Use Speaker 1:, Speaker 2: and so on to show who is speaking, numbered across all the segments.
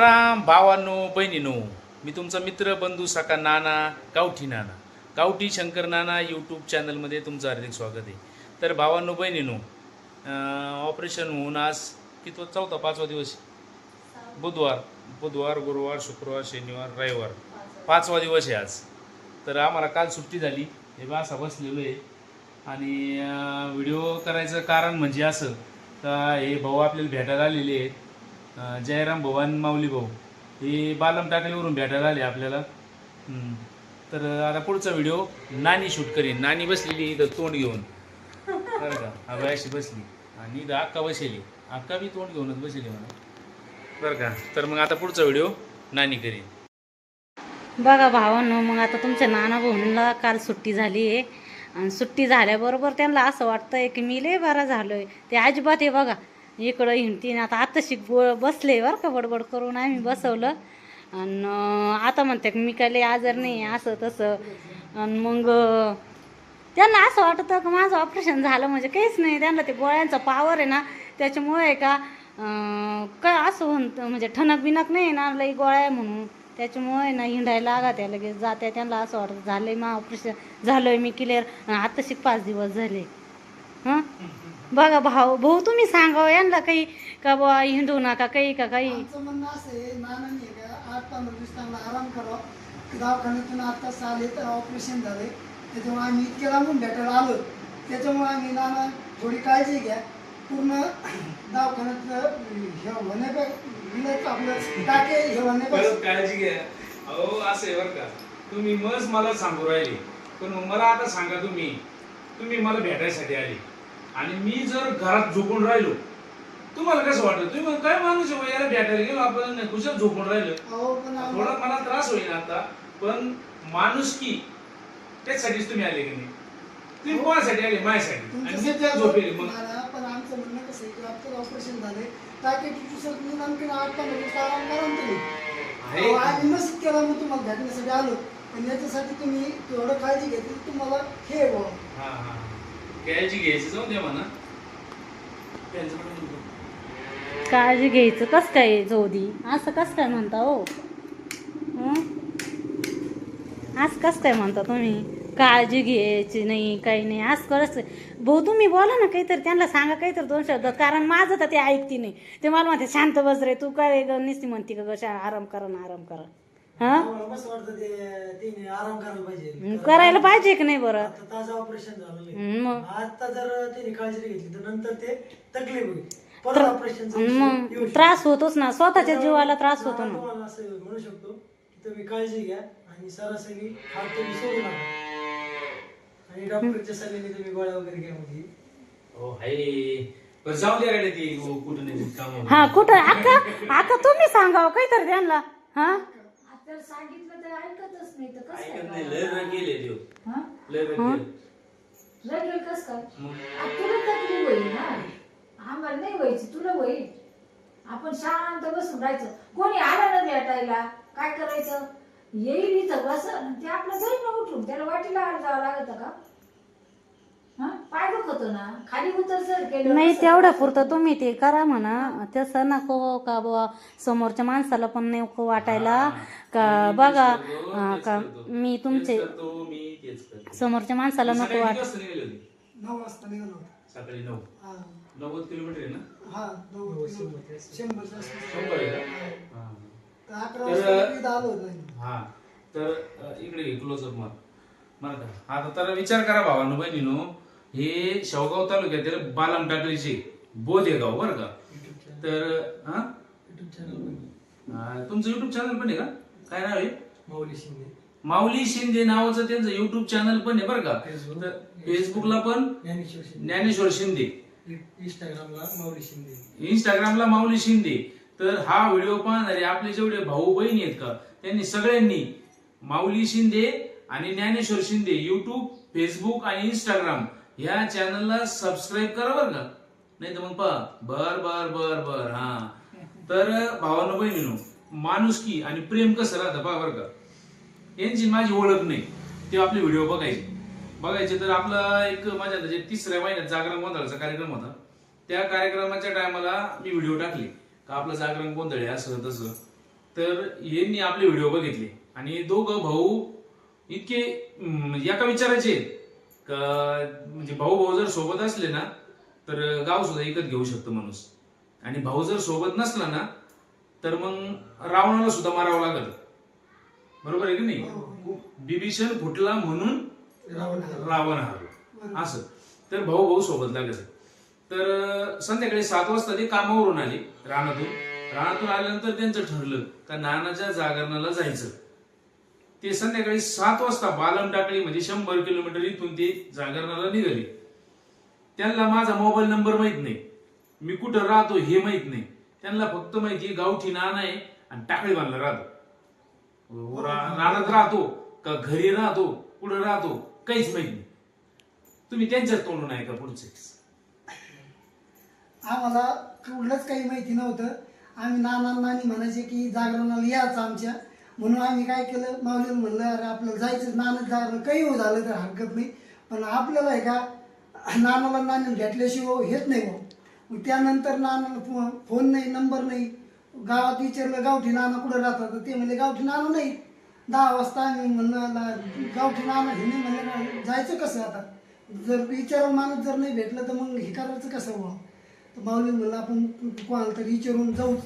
Speaker 1: राम भावांनो बहिणीनो मी तुमचा मित्र बंधू सका नाना गावठी नाना गावठी शंकर नाना यूट्यूब चॅनलमध्ये तुमचं हार्दिक स्वागत आहे. तर भावांनो बहिणीनो ऑपरेशन होऊन आज किती चौथा पाचवा दिवस बुधवार बुधवार गुरुवार शुक्रवार शनिवार रविवार पाचवा दिवस आहे आज. तर आम्हाला काल सुट्टी झाली. हे बा असा बसलेलो आहे. आणि व्हिडिओ करायचं कारण म्हणजे असं का हे भाऊ आपल्याला भेटायला आलेले आहेत. जयराम भाऊ आणि माऊली भाऊ हे बालम टाकलीवरून भेटायला आले आपल्याला. तर आता पुढचा व्हिडिओ नानी शूट करीन. नानी बसलेली इथं तोंड घेऊन. बरं का? हवी अशी बसली. आणि इथं अक्का बसेली. अक्का बी तोंड घेऊनच बसली म्हणा. बरं का? तर मग आता पुढचा व्हिडिओ नानी करीन.
Speaker 2: बघा भावांनो मग आता तुमच्या नाना भाऊंना काल सुट्टी झाली आहे. आणि सुट्टी झाल्याबरोबर त्यांना असं वाटतंय की मी लय बरा झालोय. ते अजिबात आहे बघा. इकडं हिंडतीन आता आता शिक बसले बरं का बडबड करून आम्ही बसवलं. आणि आता म्हणते मी काय आजार नाही आहे, असं तसं. आणि मग त्यांना असं वाटतं का माझं ऑपरेशन झालं म्हणजे काहीच नाही. त्यांना ते गोळ्यांचा पावर आहे ना त्याच्यामुळे आहे का काय असं म्हणतं म्हणजे ठणक बिनक नाही ना लई गोळ्या आहे म्हणून. त्याच्यामुळे ना हिंडायला लागा त्या लगेच जात्या त्यांना असं वाटतं झालं आहे मग ऑपरेशन झालं आहे मी क्लिअर आता शिक पाच दिवस झाले. हां? बघा भाऊ भाऊ तुम्ही सांगावं यांना काही का बुवा हिंडू नका काही का काही?
Speaker 3: आमचं म्हणणं असं आहे नानांनी आहे का आठ पंधरा दिवस आराम करावा दवाखान्यातून आता आले तर ऑपरेशन झाले. त्याच्यामुळे आम्ही इतके लांबून भेटायला आलो. त्याच्यामुळे आम्ही नाना थोडी काळजी घ्या. पूर्ण दवाखान्यात हे होण्यापेक्षा आपलं टाके हे होण्यापेक्षा
Speaker 1: परत काळजी घ्या. अहो असं आहे बरं का. तुम्ही मज मला सांगू राहिले. पण मग मला आता सांगा तुम्ही. तुम्ही मला भेटायसाठी आले. आणि मी जर घरात झोपून राहिलो तुम्हाला कसं वाटतं तुम्ही मग काय माणूस आहे बा, याला भेटायला गेलो आपण कुशल झोपून राहिलो?
Speaker 3: अहो पण
Speaker 1: थोडा मला त्रास होईल आता पण माणूस की त्याच्यासाठीच तुम्ही आले की नाही? तुम्ही कोणासाठी आले? माझ्यासाठी. आणि
Speaker 3: तुमच्यासाठी
Speaker 1: मी
Speaker 3: आलो
Speaker 1: झोपेल मग.
Speaker 3: नाना, पण आमचं म्हणणं कसं आहे की ऑपरेशन झालंय टाके दुसरं म्हणून आणखी आठ पंधरा दिवस आराम करा ना तुम्ही.
Speaker 1: आहे.
Speaker 3: अहो, आम्ही मस्त केला मग तुम्हाला भेटण्यासाठी आलो. पण याच्यासाठी तुम्ही थोडं काळजी घेतली तुम्हाला हे आहे बुवा.
Speaker 1: हा हा. काळजी घ्यायची जाऊ द्या म्हणा. त्यांचं पण
Speaker 2: काळजी घ्यायचं. कस काय जोदी असं कस काय म्हणता हो? हं? असं कस काय म्हणता तुम्ही? काळजी घ्यायची नाही काही नाही. असं करत भाऊ तुम्ही बोला ना काहीतरी. त्यांना सांगा काहीतरी दोन शब्दात कारण माझं तर ते ऐकती नाही. ते मला म्हणते शांत बस रे. तू काय ग? नुसती म्हणते का कशा आराम करा ना आराम करा. हा?
Speaker 4: मला मस्त वाटतं ते तिने आराम करायला पाहिजे?
Speaker 2: करायला पाहिजे की नाही बरं?
Speaker 4: आता ताजं ऑपरेशन
Speaker 2: मग?
Speaker 4: आता जर तिने काळजी घेतली तर नंतर ते तकलीफ होईल.
Speaker 2: मग त्रास होतोच ना. स्वतःच्या जीवाला त्रास होतो ना.
Speaker 4: म्हणू शकतो की तुम्ही काळजी घ्या आणि सरासरी हात तुम्ही सोडू नका. आणि डॉक्टरच्या सल्ल्याने तुम्ही गोळ्या वगैरे घ्या म्हणजे.
Speaker 1: हो हो.
Speaker 2: हा कुठं? अक्का अक्का तुम्ही सांगावं काहीतरी त्यांना. हा?
Speaker 5: आपल्याला सांगितलं तर ऐकतच नाही तर कसं
Speaker 1: ऐकत
Speaker 5: काय
Speaker 1: नाही. लय रग गेले देव.
Speaker 5: हा?
Speaker 1: लय रग गेले.
Speaker 5: रगेल कस काय?
Speaker 1: मग
Speaker 5: आ, तुला तकलीफ होईल ना. आम्हाला नाही व्हायची तुला होईल. आपण शांत बसून राहायचं. कोणी आलं ना भेटायला काय करायचं? येईल इथं बसन ते आपलं जाईल ना उठून. त्याला वाटीला आड जावं लागत का? हा? पाय दुखतो ना. खाली उतर सर केलं
Speaker 2: नाही तेवढ्या पुरतं तुम्ही ते करा म्हणा. तसं नको का बुवा? समोरच्या माणसाला पण नको वाटायला. का बघा. हा, का मी तुमचे
Speaker 1: तेच करतो मी तेच करतो.
Speaker 2: समोरच्या माणसाला नको
Speaker 1: सकाळी
Speaker 2: वाट
Speaker 1: किती वाजता निघाले होते?
Speaker 3: नऊ वाजता निघालो होतो.
Speaker 1: सकाळी नऊ.
Speaker 3: हा.
Speaker 1: नव्वद किलोमीटर आहे ना?
Speaker 3: हा नऊ शंभरच्या आसपास.
Speaker 1: शंभर आहे का? हा.
Speaker 3: तर अकरा
Speaker 1: तर-
Speaker 3: वाजता इथं आलो होतो. आम्ही.
Speaker 1: हा. तर अ, इकडे घे क्लोजअप मार मार का. आता तर विचार करा भावानो बहिणीनो. हे शेवगाव तालुक्यातील बालम टाकलीचे बोधे गाव बरं का? तर हा?
Speaker 4: युट्यूब चॅनल
Speaker 1: हा, तुमचं युट्यूब चॅनल पण आहे का? काय नाव आहे?
Speaker 4: माऊली शिंदे.
Speaker 1: माऊली शिंदे नावाचं त्यांचं युट्यूब चॅनल पण आहे बरं का?
Speaker 4: फेसबुक.
Speaker 1: तर फेसबुकला पण
Speaker 4: ज्ञानेश्वर शिंदे.
Speaker 1: ज्ञानेश्वर शिंदे.
Speaker 4: इंस्टाग्रामला माऊली शिंदे.
Speaker 1: इंस्टाग्रामला माऊली शिंदे. तर हा व्हिडिओ पाहणारे आपले जेवढे भाऊ बहिणी आहेत का त्यांनी सगळ्यांनी माऊली शिंदे आणि ज्ञानेश्वर शिंदे युट्यूब फेसबुक आणि इंस्टाग्राम या चॅनलला सबस्क्राईब करा बरं का. नाही तर मग पहा. बर बर बर बर हा. तर भावानं बहिणीनो माणुसकी आणि प्रेम कसं राहतं पहा बरं का. यांची माझी ओळख नाही. ते आपले व्हिडिओ बघायचे. बघायचे तर आपला एक माझ्या जे तिसऱ्या महिन्यात जागरण गोंधळाचा कार्यक्रम होता. त्या कार्यक्रमाच्या टायमाला मी व्हिडिओ टाकले. का आपलं जागरण गोंधळ आहे असं तसं. तर यांनी आपले व्हिडिओ बघितले. आणि दोघं भाऊ इतके एका विचारायचे का म्हणजे भाऊ भाऊ जर सोबत असले ना तर गाव सुद्धा एकच घेऊ शकतो माणूस. आणि भाऊ जर सोबत नसला ना तर मग रावणाला सुद्धा मारावं लागत बरोबर आहे की नाही? बिभीषण फुटला म्हणून रावण हरला. असं. तर भाऊ भाऊ सोबत लागत तर संध्याकाळी सात वाजता ते कामावरून आले रानातून. रानातून आल्यानंतर त्यांचं ठरलं का नानाच्या जागरणाला जायचं. ते संध्याकाळी सात वाजता बालम टाकळी म्हणजे शंभर किलोमीटर इथून ते जागरणाला निघाले. त्यांना माझा मोबाईल नंबर माहीत नाही. मी कुठं राहतो हे माहीत नाही. त्यांना फक्त माहिती आहे गावठी नाना आहे आणि टाकळी बांधला राहतो. रा- रानात राहतो का घरी राहतो कुठं राहतो काहीच माहीत नाही. तुम्ही त्यांच्याच तोंडून आहे का पुढचे.
Speaker 3: आम्हाला कुठलंच काही माहिती नव्हतं. आम्ही नानांना नानी म्हणायचे की जागरणाला याच आमच्या. म्हणून आम्ही काय केलं? माऊलीला म्हणलं अरे आपल्याला जायचं नानच जागरण काही हो झालं तर हरकत नाही. पण आपल्याला आहे का नानाला नानी घेतल्याशिवाय हेच नाही भाऊ. मग त्यानंतर नानाला फो- फोन नाही नंबर नाही. गावात विचारलं गावठी नाना कुठं राहतात? तर ते म्हणले गावठी नाना नाही. दहा वाजता आम्ही म्हणलं गावठी नाना हे नाही. म्हणलं ना, जायचं कसं आता? जर विचारून माणूस जर नाही भेटलं तर मग हे करायचं कसं बुवा तर माऊली म्हणलं आपण कोणाला तरी विचारून जाऊच.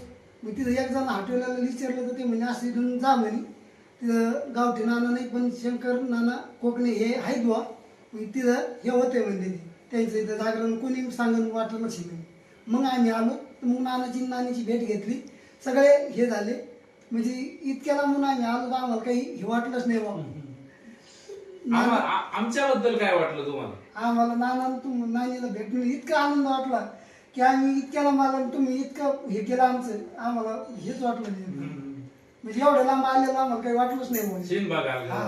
Speaker 3: मग तिथं एक जण हॉटेलला विचारलं तर ते म्हणे असं इथून जा म्हणे. तिथं गावठी नाना नाही पण शंकर नाना कोकणे हे आहेत बुवा. मग तिथं हे होते म्हणजे ते. त्यांचं इथं जागरण कोणी सांगून वाटलं नसेल. मग आम्ही आलो. तर मग नानाची नानीची भेट घेतली. सगळे हे झाले. म्हणजे इतक्याला म्हणून आम्ही आलो तर आम्हाला काही हे वाटलंच नाही बाबा
Speaker 1: आम्हा- आ- आमच्याबद्दल काय वाटलं तुम्हाला?
Speaker 3: आम्हाला नाना तुम नानीला भेटून इतका आनंद वाटला. की आम्ही इतक्याला मला तुम्ही इतकं हे केलं आमचं. आम्हाला हेच वाटलं नाही म्हणजे एवढं लांब आलेलं आम्हाला काही वाटलंच नाही म्हणजे हा.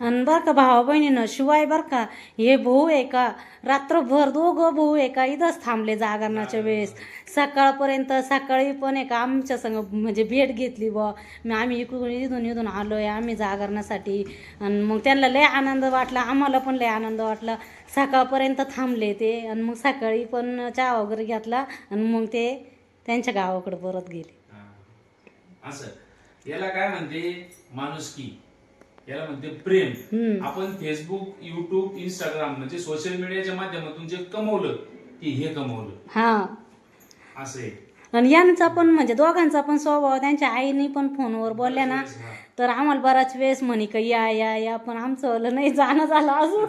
Speaker 2: आणि बरं का भावा बहिणीनं शिवाय बरं का हे भाऊ आहे का? रात्रभर दोघं भाऊ आहे का? इथंच थांबले जागरणाच्या वेळेस. सकाळपर्यंत सकाळी पण आहे का आमच्या संग म्हणजे भेट घेतली बुवा. मग आम्ही इकडून इथून इथून आलो आहे आम्ही जागरणासाठी. आणि मग त्यांना लय आनंद वाटला आम्हाला पण लय आनंद वाटला. सकाळपर्यंत थांबले ते आणि मग सकाळी पण चहा वगैरे घेतला आणि मग ते त्यांच्या गावाकडे परत गेले.
Speaker 1: असं. याला काय म्हणते? माणुसकी. याला म्हणते प्रेम. आपण फेसबुक युट्यूब इंस्टाग्राम म्हणजे सोशल मीडियाच्या माध्यमातून जे कमवलं ते हे कमवलं.
Speaker 2: हां.
Speaker 1: असं आहे.
Speaker 2: आणि यांचा पण म्हणजे दोघांचा पण स्वभाव त्यांच्या आईने पण फोनवर बोलल्या ना तर आम्हाला बराच वेळेस म्हणे का या या या पण आमचं वालं नाही जाणं झालं अजून.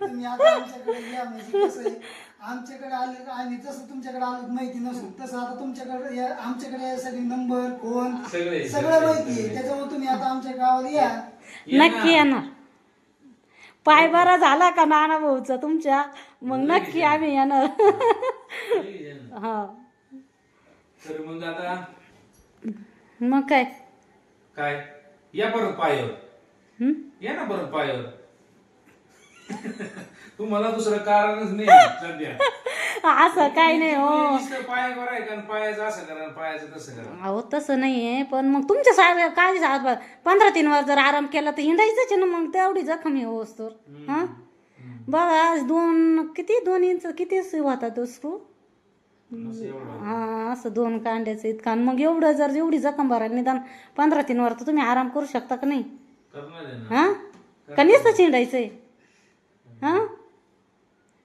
Speaker 3: तुम्ही आता आमच्याकडे या म्हणजे कसं आहे आमच्याकडे आले आम्ही जसं तुमच्याकडे आलो माहिती नसू तसं आता तुमच्याकडे या आमच्याकडे यासाठी नंबर फोन
Speaker 1: सगळे
Speaker 3: सगळं माहिती आहे. त्याच्यामुळे तुम्ही आता आमच्या गावाला या.
Speaker 2: नक्की येणार. पाय बरा झाला का नाना भाऊचा तुमच्या? मग नक्की आम्ही येणार. हा.
Speaker 1: तर मग आता
Speaker 2: मग काय?
Speaker 1: काय? या परत पायावर? या ना परत पायावर. तुम्हाला दुसरं कारणच नाही सध्या
Speaker 2: असं काय नाही हो.
Speaker 1: नुसतं पायावर आहे का आणि पायाचं असं करा आणि पायाचं तसं करा.
Speaker 2: अहो तसं नाही आहे पण मग तुमच्या साहेब काय साहेब पंधरा तीन वर जर आराम केला तर हिंडायचंच आहे ना मग तेवढी जखम होस तर हा? बघा आज दोन किती दोन इंच किती होता तो स्क्रू हा असं दोन कांड्याचं इतकं. मग एवढं जर एवढी जखम भरायला निदान पंधरा तीन वर तर तुम्ही आराम करू शकता का नाही? हा? का नुसतंच हिंडायचंय. हा?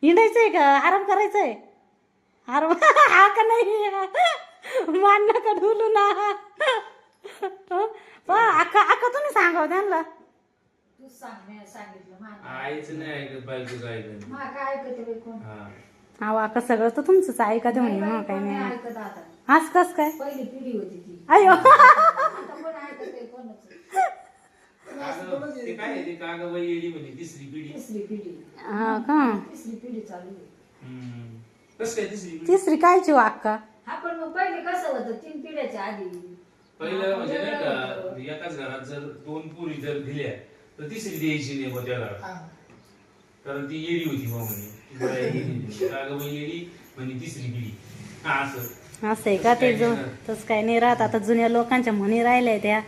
Speaker 2: हिंडायचंय का? आराम करायचंय? आराम हा का नाही? मान नका ढोलू ना? अक्का अक्का तुम्ही सांगा हो त्यांना.
Speaker 5: तू सांग मी सांगितलं मा
Speaker 1: आईचं नाही ऐकत बायकोचं ऐकत
Speaker 5: मा काय ऐकते बाई कोण?
Speaker 1: हा.
Speaker 2: अहो अक्का सगळं तर तुमचंच ऐका ते म्हणे
Speaker 5: नाही
Speaker 2: मग
Speaker 5: कोण नाही.
Speaker 2: नाही
Speaker 5: ऐकत आता.
Speaker 2: आज कस काय?
Speaker 5: पहिली पिढी होती ती.
Speaker 2: अयो.
Speaker 5: आता कोण ऐकते कोणच?
Speaker 1: कागं- ते काय आहे ते कागं बाई येडी म्हणे तिसरी पिढी.
Speaker 5: तिसरी पिढी.
Speaker 2: हा का?
Speaker 5: तिसरी पिढी चालू आहे.
Speaker 1: हम्म. कसं काय तिसरी पिढी?
Speaker 2: तिसरी कायची हो अक्का?
Speaker 5: हा पण मग पहिले कसं होतं? तीन पिढ्याच्या आधी.
Speaker 1: पहिलं म्हणजे नाही का एकाच घरात जर दोन पुरी जर दिल्या तर तिसरी द्यायची नाही बा त्या घरात
Speaker 3: हा.
Speaker 1: कारण ती येडी होती म्हणे. येडी म्हणे तिसरी पिढी. हा असं.
Speaker 2: असं आहे का ते जो? तसं काय नाही राहत. आता जुन्या लोकांच्या म्हणी राहिल्या त्या.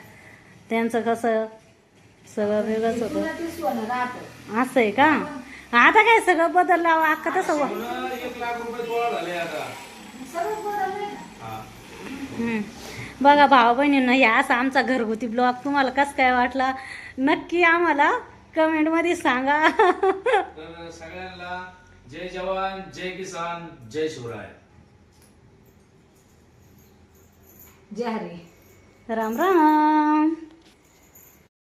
Speaker 2: त्यांचं कसं? सगळं वेगळंच होतं.
Speaker 5: तुला ते सोनं राहतं.
Speaker 2: असं आहे का? आता काय सगळं बदललं अहो, अक्का तसं वा-
Speaker 1: पुन्हा एक लाख रुपये गोळा झाले आता
Speaker 5: सगळं बदललंय ना
Speaker 1: हा
Speaker 2: हम्म. बघा भाऊ बहिणींना या असा आमचा घरगुती ब्लॉग तुम्हाला कसं काय वाटला नक्की आम्हाला कमेंटमध्ये सांगा.
Speaker 1: तर सगळ्यांना जय जवान जय किसान जय शिवराय.
Speaker 5: जय हरी.
Speaker 2: राम राम.